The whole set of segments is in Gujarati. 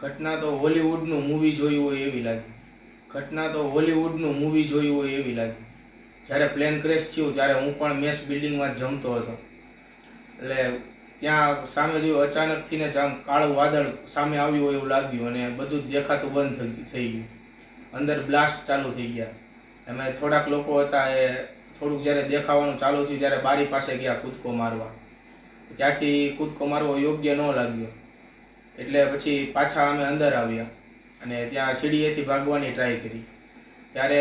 ઘટના તો હોલીવુડનું મૂવી જોયું હોય એવી લાગી. ઘટના તો હોલીવુડનું મૂવી જોયું હોય એવી લાગી. જ્યારે પ્લેન ક્રેશ થયું, ત્યારે હું પણ મેસ બિલ્ડિંગમાં જમતો હતો. એટલે ત્યાં સામે જોયું અચાનકથી ને જ આમ કાળું વાદળ સામે આવ્યું હોય એવું લાગ્યું અને બધું દેખાતું બંધ થઈ ગયું અંદર બ્લાસ્ટ ચાલુ થઈ ગયા. અમે થોડાક લોકો હતા એ થોડુંક જ્યારે દેખાવાનું ચાલુ થયું, ત્યારે બારી પાસે ગયા કૂદકો મારવા. ત્યાંથી કૂદકો મારવો યોગ્ય ન લાગ્યો. એટલે પછી પાછા અમે અંદર આવ્યા અને ત્યાં સીડીએથી ભાગવાની ટ્રાય કરી. ત્યારે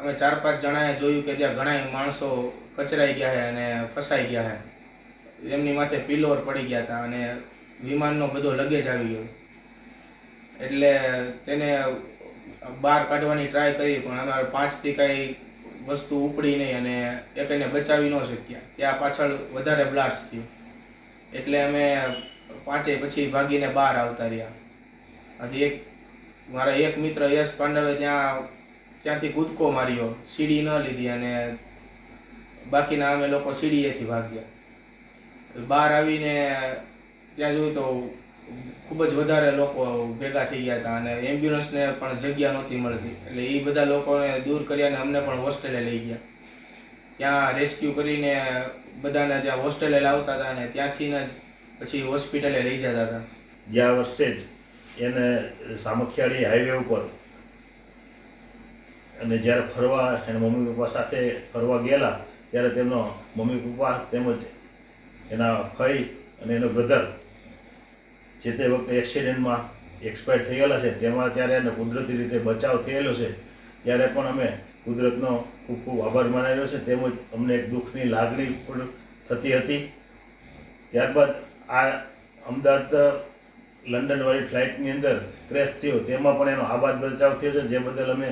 અમે ચાર પાંચ જણાએ જોયું કે ત્યાં ઘણા માણસો કચરાઈ ગયા છે અને ફસાઈ ગયા છે એમની માથે પિલોર પડી ગયા હતા અને વિમાનનો બધો લગેજ આવી ગયો. એટલે તેને બહાર કાઢવાની ટ્રાય કરી, પણ અમારે પાંચથી કાંઈ વસ્તુ ઉપડી નહીં અને એકને બચાવી ન શક્યા. ત્યાં પાછળ વધારે બ્લાસ્ટ થયું. એટલે અમે પાંચે પછી ભાગીને બહાર આવતા રહ્યા. હજી એક, મારા એક મિત્ર યશ પાંડવે ત્યાં, ત્યાંથી કૂદકો માર્યો, સીડી ન લીધી અને બાકીના અમે લોકો સીડીએથી ભાગ્યા. બહાર આવીને ત્યાં જોયું તો ખૂબ જ વધારે લોકો ભેગા થઈ ગયા હતા અને એમ્બ્યુલન્સને પણ જગ્યા નહોતી મળતી. એટલે એ બધા લોકોને દૂર કર્યા અને અમને પણ હોસ્ટેલે લઈ ગયા. ત્યાં રેસ્ક્યુ કરીને બધાને ત્યાં હોસ્ટેલે લાવતા હતા અને ત્યાંથી ને પછી હોસ્પિટલે લઈ જતા હતા. ગયા વર્ષે જ એને સામખિયાળી હાઈવે ઉપર અને જ્યારે ફરવા એના મમ્મી પપ્પા સાથે ફરવા ગયેલા, ત્યારે તેમનો મમ્મી પપ્પા તેમજ એના ભાઈ અને એનો બ્રધર જે તે વખતે એક્સિડન્ટમાં એક્સપાયર થયેલા છે, તેમાં ત્યારે એને કુદરતી રીતે બચાવ થયેલો છે. ત્યારે પણ અમે કુદરતનો ખૂબ ખૂબ આભાર માનેલો છે. તેમજ અમને એક દુઃખની લાગણી પણ થતી હતી. ત્યારબાદ આ અમદાવાદ લંડનવાળી ફ્લાઇટની અંદર ક્રેશ થયો. તેમાં પણ એનો આબાદ બચાવ થયો છે, જે બદલ અમે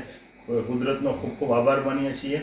કુદરતનો ખૂબ ખૂબ આભાર માનીએ છીએ.